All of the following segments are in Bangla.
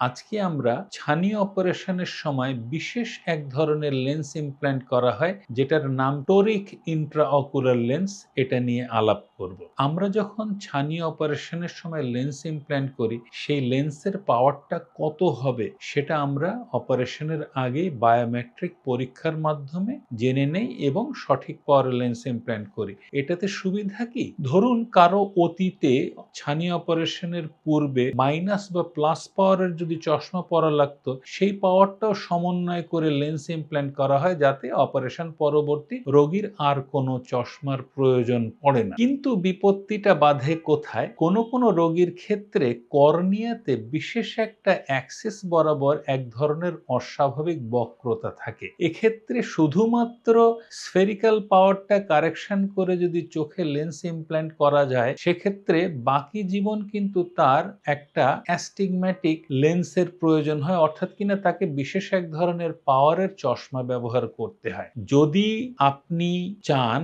আজকে আমরা ছানি অপারেশনের সময় বিশেষ এক ধরনের লেন্স ইমপ্ল্যান্ট করা হয়, যেটার নাম টোরিক ইন্ট্রাঅকুলার লেন্স। এটা নিয়ে আলাপ করব। আমরা যখন ছানি অপারেশনের সময় লেন্স ইমপ্ল্যান্ট করি, সেই লেন্সের পাওয়ারটা কত হবে সেটা আমরা অপারেশনের আগে বায়োমেট্রিক পরীক্ষার মাধ্যমে জেনে নেই এবং সঠিক পাওয়ার লেন্স ইমপ্ল্যান্ট করি। এটাতে সুবিধা কি? ধরুন, কারও অতীতে ছানি অপারেশনের পূর্বে মাইনাস বা প্লাস পাওয়ারের যদি চশমা পরা লাগতো, সেই পাওয়ারটাও সমন্বয় করে লেন্স ইমপ্ল্যান্ট করা হয় যাতে অপারেশন পরবর্তী রোগীর আর কোনো চশমার প্রয়োজন পড়ে না। কিন্তু বিপত্তিটা বাধে কোথায়? কোনো কোনো রোগীর ক্ষেত্রে কর্নিয়াতে বিশেষ একটা অ্যাক্সেস বরাবর এক ধরনের অস্বাভাবিক বক্রতা থাকে। এক্ষেত্রে শুধুমাত্র স্ফেরিক্যাল পাওয়ারটা কারেকশন করে যদি চোখে লেন্স ইমপ্ল্যান্ট করা যায়, সেক্ষেত্রে বাকি জীবন কিন্তু তার একটা অ্যাস্টিগম্যাটিক লেন্সের প্রয়োজন হয়, অর্থাৎ কিনা তাকে বিশেষ এক ধরনের পাওয়ারের চশমা ব্যবহার করতে হয়। যদি আপনি চান,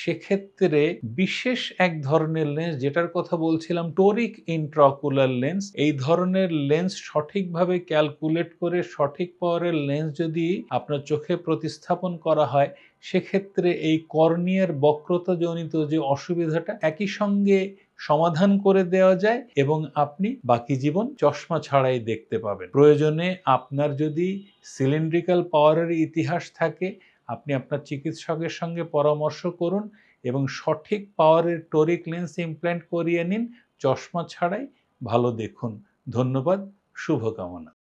সেক্ষেত্রে বিশেষ এক ধরনের লেন্স যেটার কথা বলছিলাম টোরিক ইন্ট্রাকুলার লেন্স এই ধরনের লেন্স সঠিকভাবে ক্যালকুলেট করে সঠিক পাওয়ারের লেন্স যদি আপনার চোখে প্রতিস্থাপন করা হয়, সেক্ষেত্রে এই কর্নিয়ার বক্রতাজনিত যে অসুবিধাটা, একই সঙ্গে সমাধান করে দেওয়া যায় এবং আপনি বাকি জীবন চশমা ছাড়াই দেখতে পাবেন। প্রয়োজনে আপনার যদি সিলিন্ড্রিক্যাল পাওয়ারের ইতিহাস থাকে, আপনি আপনার চিকিৎসকের সঙ্গে পরামর্শ করুন এবং সঠিক পাওয়ারের টোরিক লেন্স ইমপ্ল্যান্ট করিয়ে নিন, চশমা ছাড়াই ভালো দেখুন। ধন্যবাদ, শুভকামনা।